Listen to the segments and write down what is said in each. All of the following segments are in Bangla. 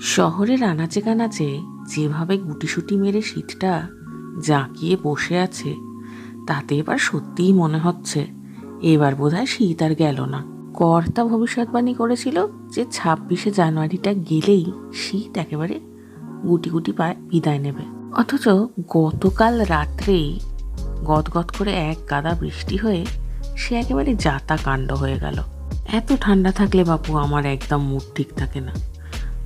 শহরের আনাচে কানাচে যেভাবে গুটিসুটি মেরে শীতটা জাঁকিয়ে বসে আছে, তাতে এবার সত্যিই মনে হচ্ছে, এবার বোধহয় শীত আর গেল না। কর্তা ভবিষ্যৎবাণী করেছিল যে ছাব্বিশে জানুয়ারিটা গেলেই শীত একেবারে গুটি গুটি পায় বিদায় নেবে। অথচ গতকাল রাত্রেই গদগদ করে এক গাদা বৃষ্টি হয়ে সে একেবারে যাতা কাণ্ড হয়ে গেল। এত ঠান্ডা থাকলে বাপু আমার একদম মুড ঠিক থাকে না।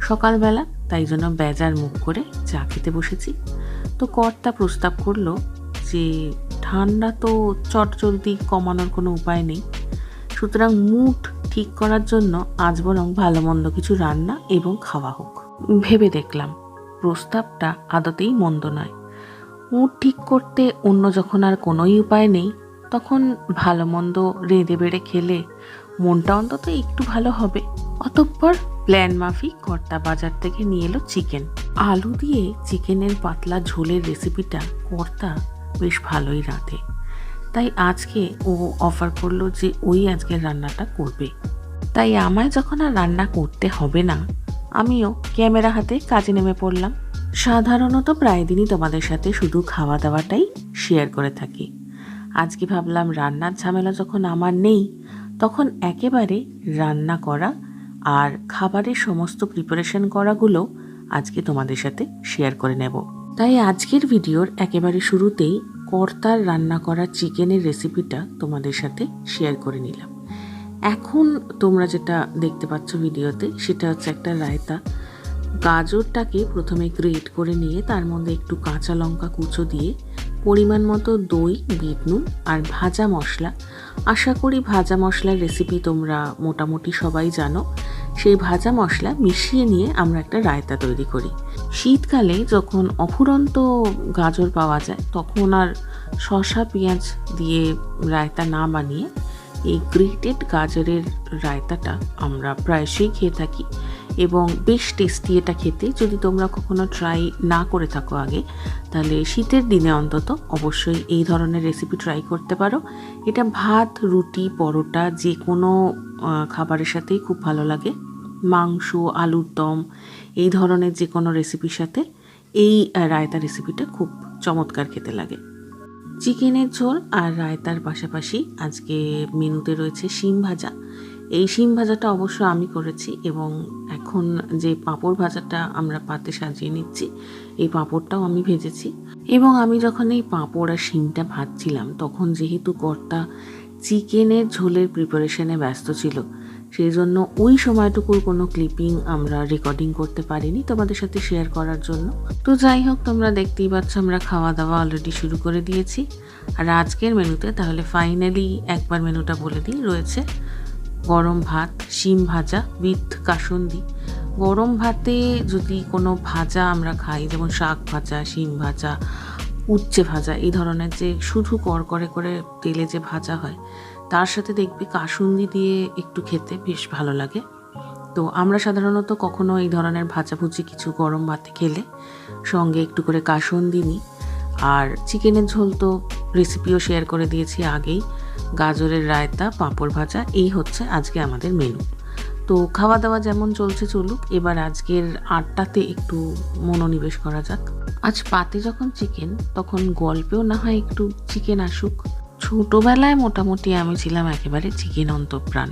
সকালবেলা, তাই জন্য বেজার মুখ করে চা খেতে বসেছি। তো কর্তা প্রস্তাব করল যে, ঠান্ডা তো চট জলদি কমানোর কোনো উপায় নেই। সুতরাং মুড ঠিক করার জন্য আজ বরং ভালো মন্দ কিছু রান্না এবং খাওয়া হোক। ভেবে দেখলাম, প্রস্তাবটা আদতেই মন্দ নয়। মুড ঠিক করতে অন্য যখন আর কোনোই উপায় নেই, তখন ভালো মন্দ রেঁধে বেড়ে খেলে মনটা অন্তত একটু ভালো হবে। অতঃপর প্ল্যান মাফিক কর্তা বাজার থেকে নিয়ে এলো চিকেন। আলু দিয়ে চিকেনের পাতলা ঝোলের রেসিপিটা কর্তা বেশ ভালোই রাঁধে। তাই আজকে ও অফার করল যে ওই আজকের রান্নাটা করবে। তাই আমায় যখন আর রান্না করতে হবে না, আমিও ক্যামেরা হাতে কাজে নেমে পড়লাম। সাধারণত প্রায় দিনই তোমাদের সাথে শুধু খাওয়া দাওয়াটাই শেয়ার করে থাকি। আজকে ভাবলাম রান্নার ঝামেলা যখন আমার নেই তখন একেবারে রান্না করা আর খাবারের সমস্ত প্রিপারেশন করাগুলো আজকে তোমাদের সাথে শেয়ার করে নেব। তাই আজকের ভিডিওর একেবারে শুরুতেই কর্তার রান্না করা চিকেনের রেসিপিটা তোমাদের সাথে শেয়ার করে নিলাম। এখন তোমরা যেটা দেখতে পাচ্ছ ভিডিওতে, সেটা হচ্ছে একটা রায়তা। গাজরটাকে প্রথমে গ্রেট করে নিয়ে তার মধ্যে একটু কাঁচা লঙ্কা কুচো দিয়ে পরিমাণ মতো দই, বিট নুন আর ভাজা মশলা। আশা করি ভাজা মশলার রেসিপি তোমরা মোটামুটি সবাই জানো। সেই ভাজা মশলা মিশিয়ে নিয়ে আমরা একটা রায়তা তৈরি করি। শীতকালে যখন অফুরন্ত গাজর পাওয়া যায়, তখন আর শসা, পেঁয়াজ দিয়ে রায়তা না বানিয়ে এই গ্রেটেড গাজরের রায়তাটা আমরা প্রায়শই খেয়ে থাকি। এবং বেশ টেস্টি এটা খেতে। যদি তোমরা কখনো ট্রাই না করে থাকো আগে, তাহলে শীতের দিনে অন্তত অবশ্যই এই ধরনের রেসিপি ট্রাই করতে পারো। এটা ভাত, রুটি, পরোটা যে কোনো খাবারের সাথেই খুব ভালো লাগে। মাংস, আলুর দম, এই ধরনের যে কোনো রেসিপির সাথে এই রায়তা রেসিপিটা খুব চমৎকার খেতে লাগে। চিকেনের ঝোল আর রায়তার পাশাপাশি আজকে মেনুতে রয়েছে শিম ভাজা। এই শিম ভাজাটা অবশ্য আমি করেছি এবং এখন যে পাঁপড় ভাজাটা আমরা পাতে সাজিয়ে নিচ্ছি, এই পাঁপড়টাও আমি ভেজেছি। এবং আমি যখন এই পাঁপড় আর শিমটা ভাজছিলাম, তখন যেহেতু কর্তা চিকেনের ঝোলের প্রিপারেশনে ব্যস্ত ছিল সেই জন্য ওই সময়টুকুর কোনো ক্লিপিং আমরা রেকর্ডিং করতে পারিনি তোমাদের সাথে শেয়ার করার জন্য। তো যাই হোক, তোমরা দেখতেই পাচ্ছ আমরা খাওয়া দাওয়া অলরেডি শুরু করে দিয়েছি। আর আজকের মেনুতে তাহলে ফাইনালি একবার মেনুটা বলে দিই, রয়েছে গরম ভাত, শিম ভাজা উইথ কাসুন্দি। গরম ভাতে যদি কোনো ভাজা আমরা খাই, যেমন শাক ভাজা, শিম ভাজা, উচ্ছে ভাজা, এই ধরনের যে শুধু করকরে করে তেলে যে ভাজা হয়, তার সাথে দেখবি কাসুন্দি দিয়ে একটু খেতে বেশ ভালো লাগে। তো আমরা সাধারণত কখনো এই ধরনের ভাজাভুজি কিছু গরম ভাতে খেলে সঙ্গে একটু করে কাসুন্দি নিই। আর চিকেনের ঝোল তো রেসিপিও শেয়ার করে দিয়েছি আগেই। গাজরের রায়তা, পাঁপড় ভাজা, এই হচ্ছে আজকে আমাদের মেনু তো খাওয়া দাওয়া যেমন চলছে চলুক, এবার আজকের আটটাতে একটু মনোনিবেশ করা যাক। আজ পাতে যখন চিকেন তখন গল্পেও না হয় একটু চিকেন আসুক। ছোটোবেলায় মোটামুটি আমি ছিলাম একেবারে চিকেন অন্তপ্রাণ।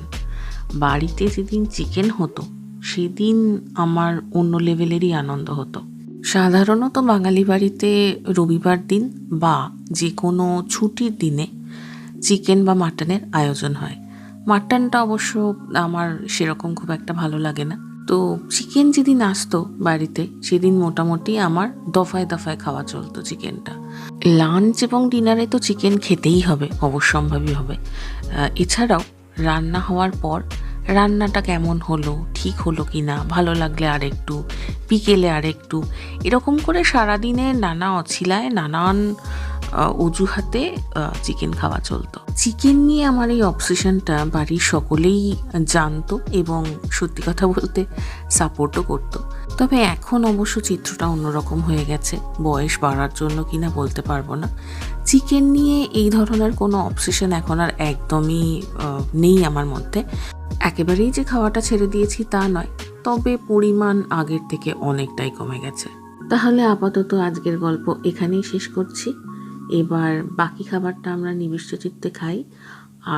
বাড়িতে যেদিন চিকেন হতো, সেদিন আমার অন্য লেভেলেরই আনন্দ হতো। সাধারণত বাঙালি বাড়িতে রবিবার দিন বা যে কোনো ছুটির দিনে চিকেন বা মাটনের আয়োজন হয়। মাটনটা অবশ্য আমার সেরকম খুব একটা ভালো লাগে না। তো চিকেন যেদিন আসতো বাড়িতে, সেদিন মোটামুটি আমার দফায় দফায় খাওয়া চলতো চিকেনটা। লাঞ্চ এবং ডিনারে তো চিকেন খেতেই হবে, অবশ্যম্ভাবী হবে। এছাড়াও রান্না হওয়ার পর রান্নাটা কেমন হলো, ঠিক হলো কি না ভালো লাগলে আর একটু বিকেলে আর একটু এরকম করে সারাদিনে নানা অছিলায়, নানান অজুহাতে চিকেন খাওয়া চলতো। চিকেন নিয়ে আমার এই অবসেশনটা বাড়ির সকলেই জানতো এবং সত্যি কথা বলতে সাপোর্টও করতো। তবে এখন অবশ্য চিত্রটা অন্যরকম হয়ে গেছে। বয়স বাড়ার জন্য কিনা বলতে পারব না। চিকেন নিয়ে এই ধরনের কোনো অবসেশন এখন আর একদমই নেই আমার মধ্যে। একেবারেই যে খাওয়াটা ছেড়ে দিয়েছি তা নয়, তবে পরিমাণ আগের থেকে অনেকটাই কমে গেছে। তাহলে আপাতত আজকের গল্প এখানেই শেষ করছি। এবার বাকি খাবারটা আমরা নিবিষ্ট চিত্তে খাই।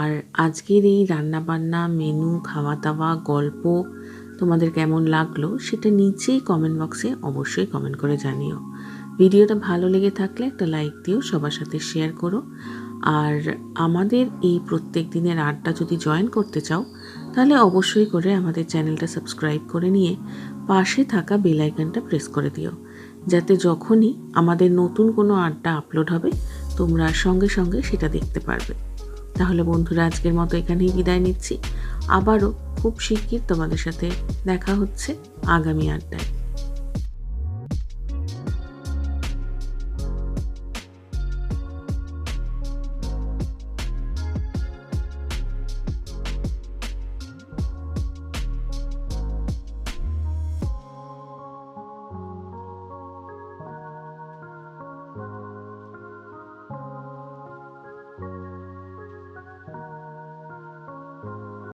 আর আজকের এই রান্নাবান্না মেনু খাওয়া দাওয়া গল্প তোমাদের কেমন লাগল সেটা নিচেই কমেন্ট বক্সে অবশ্যই কমেন্ট করে জানিও। ভিডিওটা ভালো লেগে থাকলে একটা লাইক দিও, সবার সাথে শেয়ার করো। আর আমাদের এই প্রত্যেক দিনের আড্ডা যদি জয়েন করতে চাও, তাহলে অবশ্যই করে আমাদের চ্যানেলটা সাবস্ক্রাইব করে নিয়ে পাশে থাকা বেল আইকনটা প্রেস করে দিও। যাতে যখনই আমাদের নতুন কোনো আড্ডা আপলোড হবে, তোমরা সঙ্গে সঙ্গে সেটা দেখতে পারবে। তাহলে বন্ধুরা, আজকের মতো এখানেই বিদায় নিচ্ছি। আবারও খুব শিগগির তোমাদের সাথে দেখা হচ্ছে আগামী আড্ডায়।